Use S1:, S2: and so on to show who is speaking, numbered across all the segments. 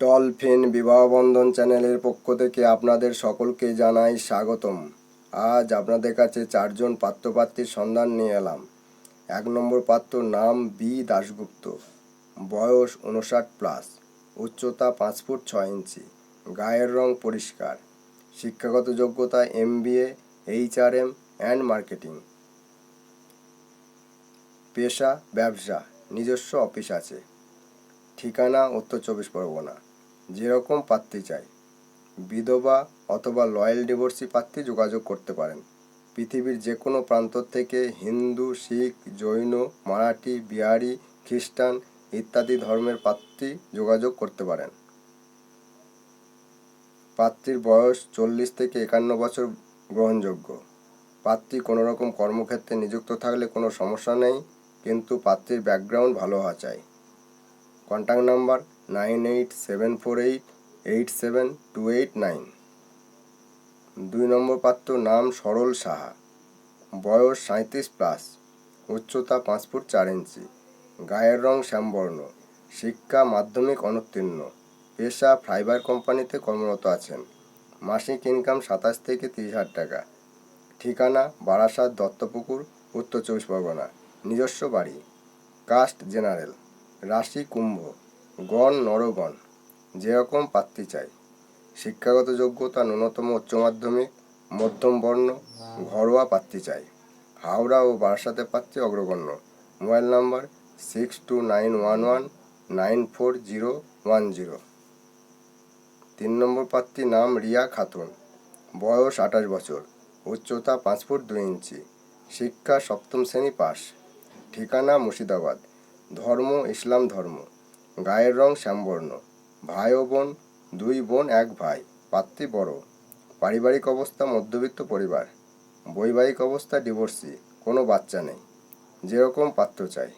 S1: Dolphin Bibahabandhan চ্যানেলের পক্ষ থেকে আপনাদের সকলকে জানাই স্বাগতম। আজ আপনাদের কাছে চারজন পাত্রপাত্রীর সন্ধান নিয়ে এলাম। এক নম্বর পাত্র নাম বি দাশগুপ্ত। বয়স উনষাট প্লাস। উচ্চতা পাঁচ ফুট ছয় ইঞ্চি। গায়ের রং পরিষ্কার। শিক্ষাগত যোগ্যতা M B A H R M and marketing পেশা, ব্যবসা। নিজস্ব অফিস আছে। ঠিকানা উত্তর চব্বিশ পরগনা। যেরকম পাত্রী চাই। বিধবা অথবা লয়াল ডিভোর্সি পাত্রী যোগাযোগ করতে পারেন। পৃথিবীর যে কোনো প্রান্ত থেকে হিন্দু, শিখ, জৈন, মারাঠি, বিহারি, খ্রিস্টান ইত্যাদি ধর্মের পাত্রী যোগাযোগ করতে পারেন। পাত্রীর বয়স চল্লিশ থেকে একান্ন বছর গ্রহণযোগ্য। পাত্রী কোনো রকম কর্মক্ষেত্রে নিযুক্ত থাকলে কোনো সমস্যা নেই, কিন্তু পাত্রীর ব্যাকগ্রাউন্ড ভালো হওয়া চাই। Contact number nine eight seven four eight eight seven two eight nine দুই নম্বর পাত্র নাম সরল সাহা। বয়স সাঁত্রিশ প্লাস। উচ্চতা পাঁচ ফুট চার ইঞ্চি। গায়ের রং শ্যামবর্ণ। শিক্ষা মাধ্যমিক অনুত্তীর্ণ। পেশা ফাইবার কোম্পানিতে কর্মরত আছেন। মাসিক ইনকাম সাতাশ থেকে তিরিশ হাজার টাকা। ঠিকানা বারাসাত দত্তপুকুর, উত্তর চব্বিশ পরগনা। নিজস্ব বাড়ি। Caste general. রাশি কুম্ভ, গণ, নরগণ, যেরকম পাত্রী চাই। শিক্ষাগত যোগ্যতা ন্যূনতম উচ্চ মাধ্যমিক, মধ্যম বর্ণ, ঘরোয়া পাত্রী চাই। হাওড়া ও বারাসাতে পাত্রী অগ্রগণ্য। Mobile number six two nine one one nine four zero one zero তিন নম্বর পাত্রী নাম রিয়া খাতুন। বয়স আঠাশ বছর। উচ্চতা পাঁচ ফুট দুই ইঞ্চি। শিক্ষা সপ্তম শ্রেণি পাস ঠিকানা মুর্শিদাবাদ। ধর্ম, ইসলাম ধর্ম। গায়ের রং শ্যামবর্ণ। ভাই ও বোন, দুই বোন, এক ভাই। পাত্রী বড়। পারিবারিক অবস্থা মধ্যবিত্ত পরিবার। বৈবাহিক অবস্থা ডিভোর্সি। কোনো বাচ্চা নেই। যেরকম পাত্র চাই।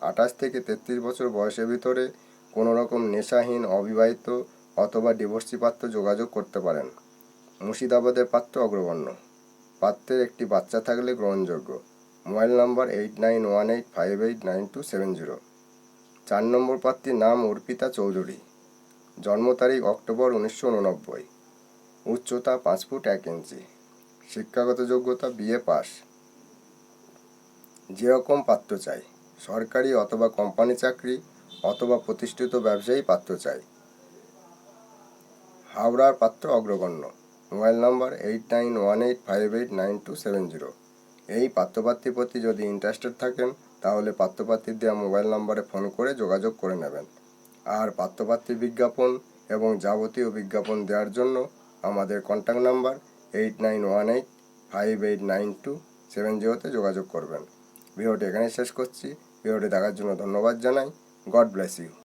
S1: আঠাশ থেকে তেত্রিশ বছর বয়সের ভিতরে কোনো রকম নেশাহীন, অবিবাহিত অথবা ডিভোর্সি পাত্র যোগাযোগ করতে পারেন। মুর্শিদাবাদের পাত্র অগ্রগণ্য। পাত্রের একটি বাচ্চা থাকলে গ্রহণযোগ্য। মোবাইল নম্বর eight nine one eight five eight nine two seven zero চার নম্বর প্রার্থীর নাম অর্পিতা চৌধুরী। জন্ম তারিখ অক্টোবর উনিশশো উননব্বই। উচ্চতা পাঁচ ফুট এক ইঞ্চি। শিক্ষাগত যোগ্যতা বিএ পাস। যেরকম পাত্র চাই। সরকারি অথবা কোম্পানি চাকরি অথবা প্রতিষ্ঠিত ব্যবসায়ী পাত্র চাই। হাওড়ার পাত্র অগ্রগণ্য। Mobile number eight nine one eight five eight nine two seven zero এই পাত্রপাত্রীর প্রতি যদি ইন্টারেস্টেড থাকেন, তাহলে পাত্রপাত্রীর দেওয়া মোবাইল নাম্বারে ফোন করে যোগাযোগ করে নেবেন। আর পাত্রপাত্রীর বিজ্ঞাপন এবং যাবতীয় বিজ্ঞাপন দেওয়ার জন্য আমাদের contact number eight nine one eight five eight nine two seven জিরোতে যোগাযোগ করবেন। ভিডিওটি এখানেই শেষ করছি। ভিডিওটি দেখার জন্য ধন্যবাদ জানাই। God bless you